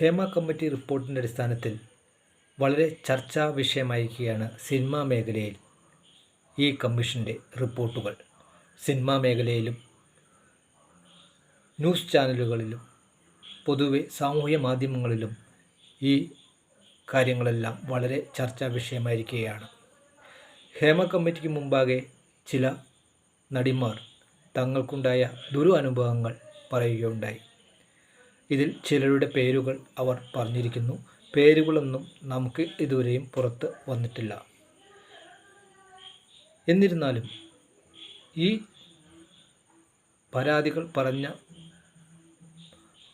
Hema committee റിപ്പോർട്ടിന്റെ അടിസ്ഥാനത്തിൽ വളരെ ചർച്ചാ വിഷയമായിരിക്കുകയാണ് സിനിമാ മേഖലയിൽ ഈ കമ്മീഷന്റെ റിപ്പോർട്ടുകൾ. സിനിമാ മേഖലയിലും ന്യൂസ് ചാനലുകളിലും പൊതുവെ സാമൂഹ്യ മാധ്യമങ്ങളിലും ഈ കാര്യങ്ങളെല്ലാം വളരെ ചർച്ചാ വിഷയമായിരിക്കുകയാണ്. ഹേമ കമ്മിറ്റിക്ക് മുമ്പാകെ ചില നടിമാർ തങ്ങൾക്കുണ്ടായ ദുരനുഭവങ്ങൾ പറയുകയുണ്ടായി. ഇതിൽ ചിലരുടെ പേരുകൾ അവർ പറഞ്ഞിരിക്കുന്നു. പേരുകളൊന്നും നമുക്ക് ഇതുവരെയും പുറത്ത് വന്നിട്ടില്ല. എന്നിരുന്നാലും ഈ പരാതികൾ പറഞ്ഞ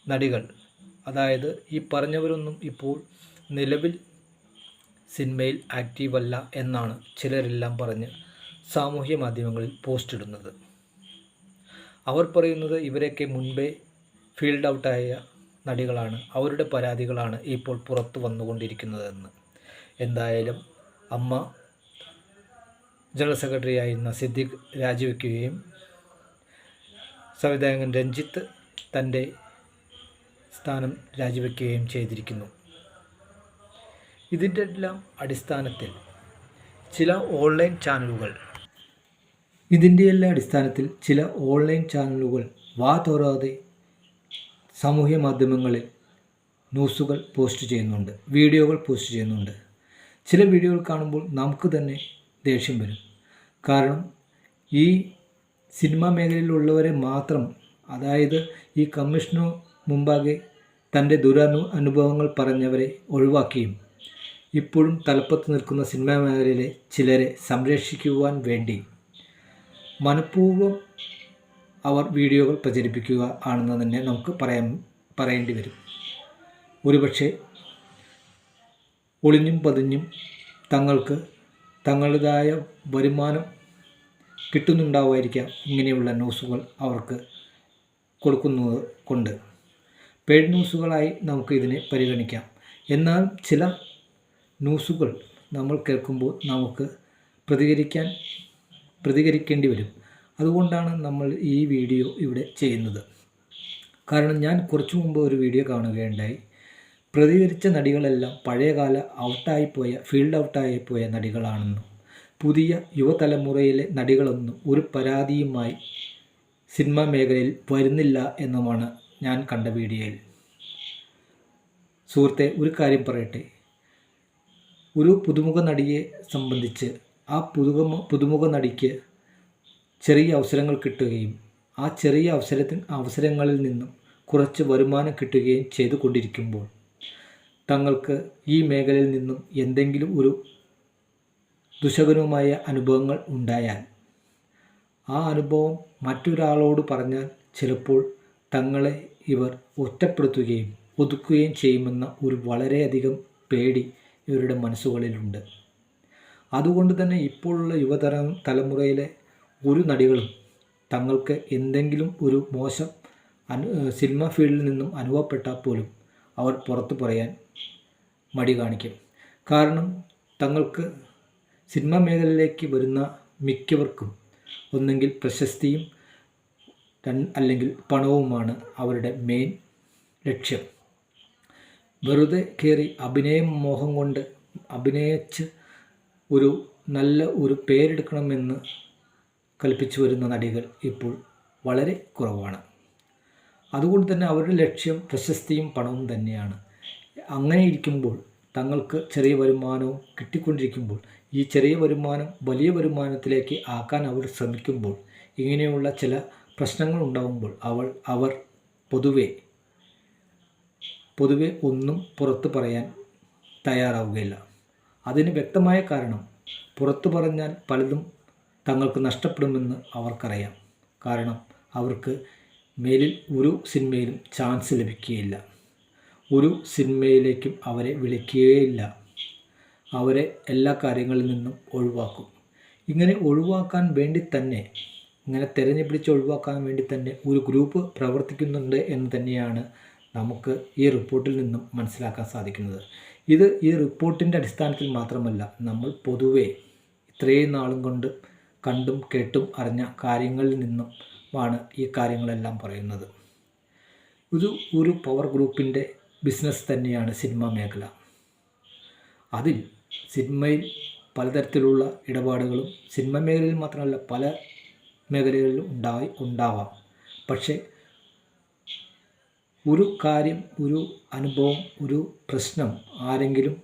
നടികൾ അതായത് ഈ പറഞ്ഞവരൊന്നും ഇപ്പോൾ നിലവിൽ സിനിമയിൽ ആക്റ്റീവല്ല എന്നാണ് ചിലരെല്ലാം പറഞ്ഞ് സാമൂഹ്യ മാധ്യമങ്ങളിൽ പോസ്റ്റ് ഇടുന്നത് അവർ പറയുന്നത് ഇവരൊക്കെ മുൻപേ ഫീൽഡ് ഔട്ടായ നടികളാണ് അവരുടെ പരാതികളാണ് ഇപ്പോൾ പുറത്തു വന്നുകൊണ്ടിരിക്കുന്നതെന്ന്. എന്തായാലും അമ്മ ജനറൽ സെക്രട്ടറി ആയിരുന്ന സിദ്ദിഖ് രാജിവെക്കുകയും സംവിധായകൻ രഞ്ജിത്ത് തന്റെ സ്ഥാനം രാജിവെക്കുകയും ചെയ്തിരിക്കുന്നു. ഇതിന്റെ എല്ലാം അടിസ്ഥാനത്തിൽ ചില ഓൺലൈൻ ചാനലുകൾ ഇതിന്റെ എല്ലാം അടിസ്ഥാനത്തിൽ ചില ഓൺലൈൻ ചാനലുകൾ വാ തോറാതെ സാമൂഹ്യ മാധ്യമങ്ങളിൽ ന്യൂസുകൾ പോസ്റ്റ് ചെയ്യുന്നുണ്ട് വീഡിയോകൾ പോസ്റ്റ് ചെയ്യുന്നുണ്ട്. ചില വീഡിയോകൾ കാണുമ്പോൾ നമുക്ക് തന്നെ ദേഷ്യം വരും. കാരണം ഈ സിനിമാ മേഖലയിലുള്ളവരെ മാത്രം അതായത് ഈ കമ്മീഷനു മുമ്പാകെ തന്റെ ദുരനു അനുഭവങ്ങൾ പറഞ്ഞവരെ ഒഴിവാക്കിയും ഇപ്പോഴും തലപ്പത്ത് നിൽക്കുന്ന സിനിമാ മേഖലയിലെ ചിലരെ സംരക്ഷിക്കുവാൻ വേണ്ടി മനഃപൂർവം അവർ വീഡിയോകൾ പ്രചരിപ്പിക്കുക ആണെന്ന് തന്നെ നമുക്ക് പറയാൻ പറയേണ്ടി വരും. ഒരുപക്ഷെ ഒളിഞ്ഞും പതിഞ്ഞും തങ്ങൾക്ക് തങ്ങളുടേതായ വരുമാനം കിട്ടുന്നുണ്ടാവുമായിരിക്കാം ഇങ്ങനെയുള്ള ന്യൂസുകൾ അവർക്ക് കൊടുക്കുന്നത് കൊണ്ട്. പെയ്ഡ് ന്യൂസുകളായി നമുക്ക് ഇതിനെ പരിഗണിക്കാം. എന്നാൽ ചില ന്യൂസുകൾ നമ്മൾ കേൾക്കുമ്പോൾ നമുക്ക് പ്രതികരിക്കാൻ പ്രതികരിക്കേണ്ടി വരും. അതുകൊണ്ടാണ് നമ്മൾ ഈ വീഡിയോ ഇവിടെ ചെയ്യുന്നത്. കാരണം ഞാൻ കുറച്ചു മുമ്പ് ഒരു വീഡിയോ കാണുകയുണ്ടായി. പ്രതികരിച്ച നടികളെല്ലാം പഴയകാല ഔട്ടായിപ്പോയ ഫീൽഡ് ഔട്ടായിപ്പോയ നടികളാണെന്നും പുതിയ യുവതലമുറയിലെ നടികളൊന്നും ഒരു പരാതിയുമായി സിനിമാ മേഖലയിൽ വരുന്നില്ല എന്നുമാണ് ഞാൻ കണ്ട വീഡിയോയിൽ. സുഹൃത്തെ ഒരു കാര്യം പറയട്ടെ. ഒരു പുതുമുഖ നടിയെ സംബന്ധിച്ച് ആ പുതുമുഖ പുതുമുഖ നടിക്ക് ചെറിയ അവസരങ്ങൾ കിട്ടുകയും ആ ചെറിയ അവസരത്തിൽ അവസരങ്ങളിൽ നിന്നും കുറച്ച് വരുമാനം കിട്ടുകയും ചെയ്തു കൊണ്ടിരിക്കുമ്പോൾ തങ്ങൾക്ക് ഈ മേഖലയിൽ നിന്നും എന്തെങ്കിലും ഒരു ദുശകനവുമായ അനുഭവങ്ങൾ ഉണ്ടായാൽ ആ അനുഭവം മറ്റൊരാളോട് പറഞ്ഞാൽ ചിലപ്പോൾ തങ്ങളെ ഇവർ ഒറ്റപ്പെടുത്തുകയും ഒതുക്കുകയും ചെയ്യുമെന്ന ഒരു വളരെയധികം പേടി ഇവരുടെ മനസ്സുകളിലുണ്ട്. അതുകൊണ്ട് തന്നെ ഇപ്പോഴുള്ള യുവതല തലമുറയിലെ ഒരു നടികളും തങ്ങൾക്ക് എന്തെങ്കിലും ഒരു മോശം അനു സിനിമ ഫീൽഡിൽ നിന്നും അനുഭവപ്പെട്ടാൽ പോലും അവർ പുറത്തു പറയാൻ മടി കാണിക്കും. കാരണം തങ്ങൾക്ക് സിനിമ മേഖലയിലേക്ക് വരുന്ന മിക്കവർക്കും ഒന്നെങ്കിൽ പ്രശസ്തിയും അല്ലെങ്കിൽ പണവുമാണ് അവരുടെ മെയിൻ ലക്ഷ്യം. വെറുതെ കയറി അഭിനയം മോഹം കൊണ്ട് അഭിനയിച്ച് ഒരു നല്ല ഒരു പേരെടുക്കണമെന്ന് കൽപ്പിച്ചു വരുന്ന നടികൾ ഇപ്പോൾ വളരെ കുറവാണ്. അതുകൊണ്ട് തന്നെ അവരുടെ ലക്ഷ്യം പ്രശസ്തിയും പണവും തന്നെയാണ്. അങ്ങനെ ഇരിക്കുമ്പോൾ തങ്ങൾക്ക് ചെറിയ വരുമാനവും കിട്ടിക്കൊണ്ടിരിക്കുമ്പോൾ ഈ ചെറിയ വരുമാനം വലിയ വരുമാനത്തിലേക്ക് ആക്കാൻ അവർ ശ്രമിക്കുമ്പോൾ ഇങ്ങനെയുള്ള ചില പ്രശ്നങ്ങൾ ഉണ്ടാകുമ്പോൾ അവൾ അവർ പൊതുവെ പൊതുവെ ഒന്നും പുറത്തു പറയാൻ തയ്യാറാവുകയില്ല. അതിന് വ്യക്തമായ കാരണം പുറത്തു പറഞ്ഞാൽ പലതും തങ്ങൾക്ക് നഷ്ടപ്പെടുമെന്ന് അവർക്കറിയാം. കാരണം അവർക്ക് മേലിൽ ഒരു സിനിമയിലും ചാൻസ് ലഭിക്കുകയില്ല. ഒരു സിനിമയിലേക്കും അവരെ വിളിക്കുകയില്ല. അവരെ എല്ലാ കാര്യങ്ങളിൽ നിന്നും ഒഴിവാക്കും. ഇങ്ങനെ ഒഴിവാക്കാൻ വേണ്ടി തന്നെ ഇങ്ങനെ തിരഞ്ഞു പിടിച്ച് ഒഴിവാക്കാൻ വേണ്ടി തന്നെ ഒരു ഗ്രൂപ്പ് പ്രവർത്തിക്കുന്നുണ്ട് എന്ന് തന്നെയാണ് നമുക്ക് ഈ റിപ്പോർട്ടിൽ നിന്നും മനസ്സിലാക്കാൻ സാധിക്കുന്നത്. ഇത് ഈ റിപ്പോർട്ടിന്റെ അടിസ്ഥാനത്തിൽ മാത്രമല്ല നമ്മൾ പൊതുവേ ഇത്രയും നാളും കൊണ്ട് കണ്ടും കേട്ടും അറിഞ്ഞ കാര്യങ്ങളിൽ നിന്നും ആണ് ഈ കാര്യങ്ങളെല്ലാം പറയുന്നത്. ഒരു ഒരു പവർ ഗ്രൂപ്പിന്റെ ബിസിനസ് തന്നെയാണ് സിനിമ മേഖല. അതിൽ സിനിമയിൽ പലതരത്തിലുള്ള ഇടപാടുകളും സിനിമ മേഖലയിൽ മാത്രമല്ല പല മേഖലകളിലും ഉണ്ടായി ഉണ്ടാവാം. പക്ഷേ ഒരു കാര്യം ഒരു അനുഭവം ഒരു പ്രശ്നം ആരെങ്കിലും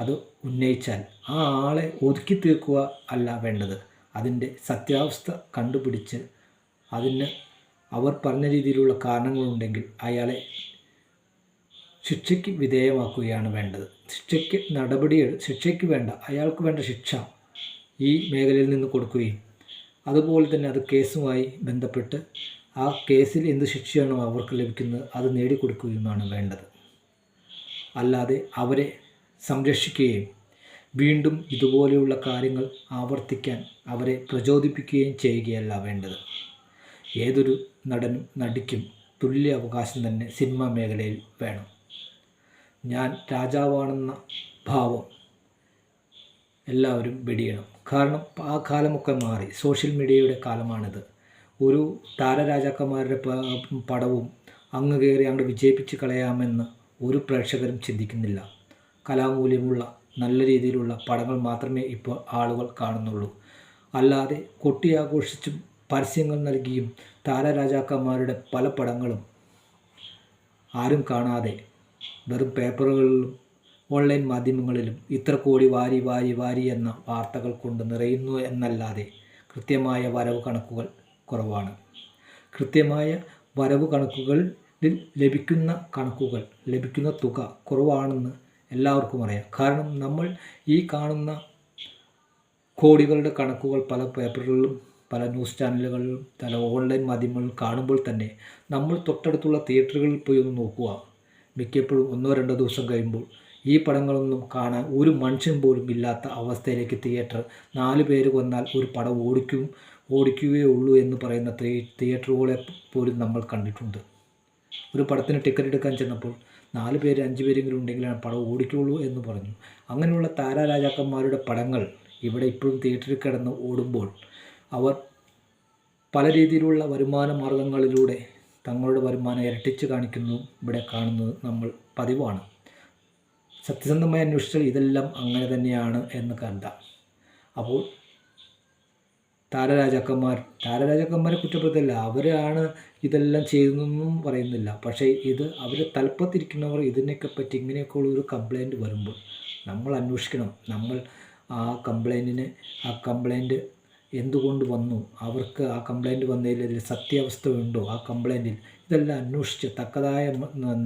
അത് ഉന്നയിച്ചാൽ ആ ആളെ ഒതുക്കി തീർക്കുക അല്ല വേണ്ടത്. അതിന്റെ സത്യാവസ്ഥ കണ്ടുപിടിച്ച് അതിന് അവർ പറഞ്ഞ രീതിയിലുള്ള കാരണങ്ങളുണ്ടെങ്കിൽ അയാളെ ശിക്ഷയ്ക്ക് വിധേയമാക്കുകയാണ് വേണ്ടത്. ശിക്ഷയ്ക്ക് നടപടി ശിക്ഷയ്ക്ക് വേണ്ട അയാൾക്ക് വേണ്ട ശിക്ഷ ഈ മേഖലയിൽ നിന്ന് കൊടുക്കുകയും അതുപോലെ തന്നെ അത് കേസുമായി ബന്ധപ്പെട്ട് ആ കേസിൽ എന്ത് ശിക്ഷയാണോ അവർക്ക് ലഭിക്കുന്നത് അത് നേടിക്കൊടുക്കുകയുമാണ് വേണ്ടത്. അല്ലാതെ അവരെ സംരക്ഷിക്കുകയും വീണ്ടും ഇതുപോലെയുള്ള കാര്യങ്ങൾ ആവർത്തിക്കാൻ അവരെ പ്രചോദിപ്പിക്കുകയും ചെയ്യുകയല്ല വേണ്ടത്. ഏതൊരു നടനും നടിക്കും തുല്യ അവകാശം തന്നെ സിനിമാ മേഖലയിൽ വേണം. ഞാൻ രാജാവാണെന്ന ഭാവം എല്ലാവരും വെടിയണം. കാരണം ആ കാലമൊക്കെ മാറി. സോഷ്യൽ മീഡിയയുടെ കാലമാണിത്. ഒരു താരരാജാക്കന്മാരുടെ പടവും അങ്ങ് കയറി അങ്ങോട്ട് വിജയിപ്പിച്ച് കളയാമെന്ന് ഒരു പ്രേക്ഷകരും ചിന്തിക്കുന്നില്ല. കലാമൂല്യമുള്ള നല്ല രീതിയിലുള്ള പടങ്ങൾ മാത്രമേ ഇപ്പോൾ ആളുകൾ കാണുന്നുള്ളൂ. അല്ലാതെ കൊട്ടിയാഘോഷിച്ചും പരസ്യങ്ങൾ നൽകിയും താരരാജാക്കന്മാരുടെ പല പടങ്ങളും ആരും കാണാതെ വെറും പേപ്പറുകളിലും ഓൺലൈൻ മാധ്യമങ്ങളിലും ഇത്ര കോടി വാരി വാരി വാരി എന്ന വാർത്തകൾ കൊണ്ട് നിറയുന്നു എന്നല്ലാതെ കൃത്യമായ വരവ് കണക്കുകൾ കുറവാണ്. കൃത്യമായ വരവ് കണക്കുകളിൽ ലഭിക്കുന്ന കണക്കുകൾ ലഭിക്കുന്ന തുക കുറവാണെന്ന് എല്ലാവർക്കും അറിയാം. കാരണം നമ്മൾ ഈ കാണുന്ന കോടികളുടെ കണക്കുകൾ പല പേപ്പറുകളിലും പല ന്യൂസ് ചാനലുകളിലും പല ഓൺലൈൻ മാധ്യമങ്ങളിലും കാണുമ്പോൾ തന്നെ നമ്മൾ തൊട്ടടുത്തുള്ള തിയേറ്ററുകളിൽ പോയി ഒന്ന് നോക്കുക. മിക്കപ്പോഴും ഒന്നോ രണ്ടോ ദിവസം കഴിയുമ്പോൾ ഈ പടങ്ങളൊന്നും കാണാൻ ഒരു മനുഷ്യൻ പോലും ഇല്ലാത്ത അവസ്ഥയിലേക്ക് തിയേറ്റർ നാല് പേര് കൊന്നാൽ ഒരു പടം ഓടിക്കും ഓടിക്കുകയേ ഉള്ളൂ എന്ന് പറയുന്ന തിയേറ്ററുകളെ പോലും നമ്മൾ കണ്ടിട്ടുണ്ട്. ഒരു പടത്തിന് ടിക്കറ്റ് എടുക്കാൻ ചെന്നപ്പോൾ നാല് പേര് അഞ്ച് പേരെങ്കിലും ഉണ്ടെങ്കിലാണ് പടം ഓടിക്കുള്ളൂ എന്ന് പറഞ്ഞു. അങ്ങനെയുള്ള താരാരാജാക്കന്മാരുടെ പടങ്ങൾ ഇവിടെ ഇപ്പോഴും തിയേറ്ററിൽ കിടന്ന് ഓടുമ്പോൾ അവർ പല രീതിയിലുള്ള വരുമാന മാർഗങ്ങളിലൂടെ തങ്ങളുടെ വരുമാനം ഇരട്ടിച്ച് കാണിക്കുന്നു ഇവിടെ കാണുന്നത് നമ്മൾ പതിവാണ്. സത്യസന്ധമായി അന്വേഷിച്ചാൽ ഇതെല്ലാം അങ്ങനെ തന്നെയാണ് എന്ന് കരുതാം. അപ്പോൾ താരരാജാക്കന്മാർ. താരരാജാക്കന്മാരെ കുറ്റപ്പെടുത്തില്ല അവരാണ് ഇതെല്ലാം ചെയ്തതെന്നും പറയുന്നില്ല. പക്ഷേ ഇത് അവർ തലപ്പത്തിരിക്കുന്നവർ ഇതിനെയൊക്കെ പറ്റി ഇങ്ങനെയൊക്കെ ഒരു കംപ്ലൈന്റ് വരുമ്പോൾ നമ്മൾ അന്വേഷിക്കണം. നമ്മൾ ആ കംപ്ലൈന്റിന് ആ കംപ്ലൈന്റ് എന്തുകൊണ്ട് വന്നു? അവർക്ക് ആ കംപ്ലൈന്റ് വന്നതിൽ സത്യാവസ്ഥ ഉണ്ടോ? ആ കംപ്ലൈന്റിൽ ഇതെല്ലാം അന്വേഷിച്ച് തക്കതായ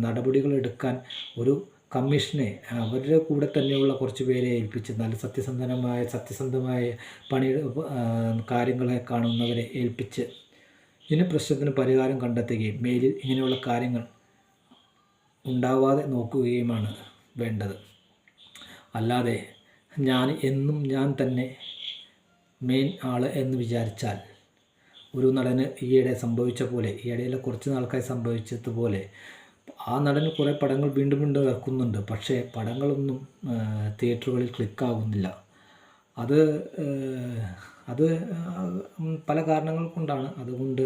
നടപടികൾ എടുക്കാൻ ഒരു കമ്മീഷനെ അവരുടെ കൂടെ തന്നെയുള്ള കുറച്ച് പേരെ ഏൽപ്പിച്ച് നല്ല സത്യസന്ധനമായ സത്യസന്ധമായ പണി കാര്യങ്ങളെ കാണുന്നവരെ ഏൽപ്പിച്ച് ഇതിന് പ്രശ്നത്തിന് പരിഹാരം കണ്ടെത്തുകയും മേലിൽ ഇങ്ങനെയുള്ള കാര്യങ്ങൾ ഉണ്ടാവാതെ നോക്കുകയുമാണ് വേണ്ടത്. അല്ലാതെ ഞാൻ എന്നും ഞാൻ തന്നെ മെയിൻ ആൾ എന്ന് വിചാരിച്ചാൽ ഒരു നടന് ഈയിടെ സംഭവിച്ച പോലെ ഈയിടയിലെ കുറച്ച് നാൾക്കായി സംഭവിച്ചതുപോലെ ആ നടൻ കുറേ പടങ്ങൾ വീണ്ടും വീണ്ടും ഇറക്കുന്നുണ്ട്. പക്ഷേ പടങ്ങളൊന്നും തിയേറ്ററുകളിൽ ക്ലിക്കാകുന്നില്ല അത് അത് പല കാരണങ്ങൾ കൊണ്ടാണ്. അതുകൊണ്ട്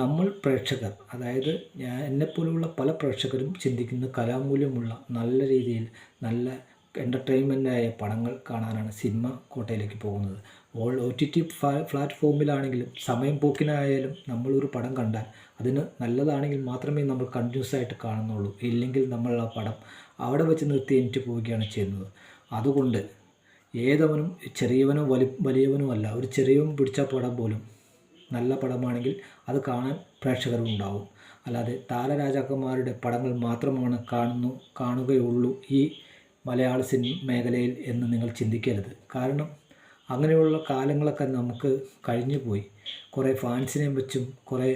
നമ്മൾ പ്രേക്ഷകർ അതായത് ഞാൻ എന്നെപ്പോലുള്ള പല പ്രേക്ഷകരും ചിന്തിക്കുന്ന കലാമൂല്യമുള്ള നല്ല രീതിയിൽ നല്ല എന്റർടൈൻമെന്റായ പടങ്ങൾ കാണാനാണ് സിനിമ കോട്ടയിലേക്ക് പോകുന്നത്. ഓൾ ഒ ടി ടി പ്ലാറ്റ്ഫോമിലാണെങ്കിലും സമയം പോക്കിനായാലും നമ്മളൊരു പടം കണ്ടാൽ അതിന് നല്ലതാണെങ്കിൽ മാത്രമേ നമ്മൾ കണ്ടിന്യൂസ് ആയിട്ട് കാണുന്നുള്ളൂ. ഇല്ലെങ്കിൽ നമ്മൾ ആ പടം അവിടെ വെച്ച് നിർത്തി എനിക്ക് പോവുകയാണ് ചെയ്യുന്നത്. അതുകൊണ്ട് ഏതവനും ചെറിയവനോ വലി വലിയവനോ അല്ല ഒരു ചെറിയവൻ പിടിച്ച പടം പോലും നല്ല പടമാണെങ്കിൽ അത് കാണാൻ പ്രേക്ഷകരും ഉണ്ടാവും അല്ലാതെ താരരാജാക്കന്മാരുടെ പടങ്ങൾ മാത്രമാണ് കാണുന്നു കാണുകയുള്ളൂ ഈ മലയാള സിനിമ മേഖലയിൽ എന്ന് നിങ്ങൾ ചിന്തിക്കരുത്. കാരണം അങ്ങനെയുള്ള കാലങ്ങളൊക്കെ നമുക്ക് കഴിഞ്ഞു പോയി. കുറേ ഫാൻസിനെ വെച്ചും കുറേ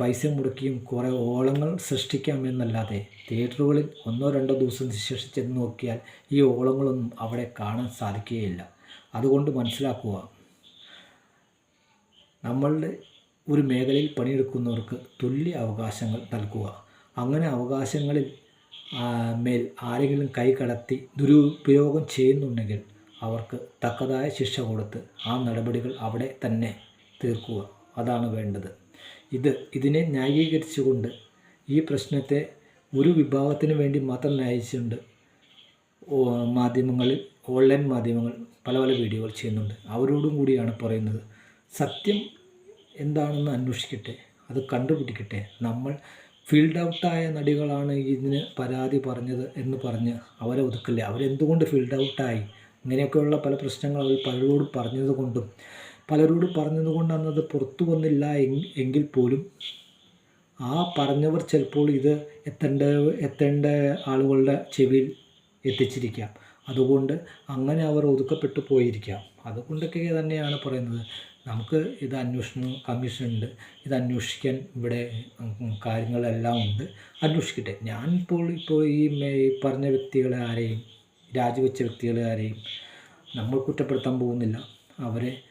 പൈസ മുടക്കിയും കുറേ ഓളങ്ങൾ സൃഷ്ടിക്കാമെന്നല്ലാതെ തിയേറ്ററുകളിൽ ഒന്നോ രണ്ടോ ദിവസം ശേഷിച്ചെന്ന് ചെന്ന് നോക്കിയാൽ ഈ ഓളങ്ങളൊന്നും അവിടെ കാണാൻ സാധിക്കുകയില്ല. അതുകൊണ്ട് മനസ്സിലാക്കുക നമ്മളുടെ ഒരു മേഖലയിൽ പണിയെടുക്കുന്നവർക്ക് തുല്യ അവകാശങ്ങൾ നൽകുക. അങ്ങനെ അവകാശങ്ങളിൽ മേൽ ആരെങ്കിലും കൈ കടത്തി ദുരുപയോഗം ചെയ്യുന്നുണ്ടെങ്കിൽ അവർക്ക് തക്കതായ ശിക്ഷ കൊടുത്ത് ആ നടപടികൾ അവിടെ തന്നെ തീർക്കുക. അതാണ് വേണ്ടത്. ഇത് ഇതിനെ ന്യായീകരിച്ചുകൊണ്ട് ഈ പ്രശ്നത്തെ ഒരു വിഭാഗത്തിന് വേണ്ടി മാത്രം ന്യായിച്ചുകൊണ്ട് മാധ്യമങ്ങളിൽ ഓൺലൈൻ മാധ്യമങ്ങൾ പല പല വീഡിയോകൾ ചെയ്യുന്നുണ്ട്. അവരോടും കൂടിയാണ് പറയുന്നത്. സത്യം എന്താണെന്ന് അന്വേഷിക്കട്ടെ അത് കണ്ടുപിടിക്കട്ടെ. നമ്മൾ ഫീൽഡ് ഔട്ടായ നടികളാണ് ഇതിന് പരാതി പറഞ്ഞത് എന്ന് പറഞ്ഞ് അവരെ ഒതുക്കില്ലേ? അവരെന്തുകൊണ്ട് ഫീൽഡ് ഔട്ടായി? ഇങ്ങനെയൊക്കെയുള്ള പല പ്രശ്നങ്ങൾ അവർ പലരോട് പറഞ്ഞതുകൊണ്ടും പലരോട് പറഞ്ഞത് കൊണ്ടാണ് അത് പുറത്തു വന്നില്ല എങ്- എങ്കിൽ പോലും ആ പറഞ്ഞവർ ചിലപ്പോൾ ഇത് എത്തേണ്ട എത്തേണ്ട ആളുകളുടെ ചെവിയിൽ എത്തിച്ചിരിക്കാം. അതുകൊണ്ട് അങ്ങനെ അവർ ഒതുക്കപ്പെട്ടു പോയിരിക്കാം. അതുകൊണ്ടൊക്കെ തന്നെയാണ് പറയുന്നത്. നമുക്ക് ഇത് അന്വേഷണ കമ്മീഷൻ ഉണ്ട്. ഇത് അന്വേഷിക്കാൻ ഇവിടെ കാര്യങ്ങളെല്ലാം ഉണ്ട്. അന്വേഷിക്കട്ടെ. ഞാൻ ഇപ്പോൾ ഈ പറഞ്ഞ വ്യക്തികളെ ആരെയും രാജിവെച്ച വ്യക്തികളെ നമ്മൾ കുറ്റപ്പെടുത്താൻ പോകുന്നില്ല. അവരെ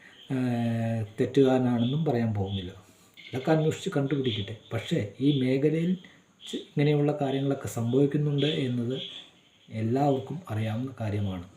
തെറ്റുകാരനാണെന്നും പറയാൻ പോകുന്നില്ല. ഇതൊക്കെ അന്വേഷിച്ച് കണ്ടുപിടിക്കട്ടെ. പക്ഷേ ഈ മേഖലയിൽ ഇങ്ങനെയുള്ള കാര്യങ്ങളൊക്കെ സംഭവിക്കുന്നുണ്ട് എന്നത് എല്ലാവർക്കും അറിയാവുന്ന കാര്യമാണ്.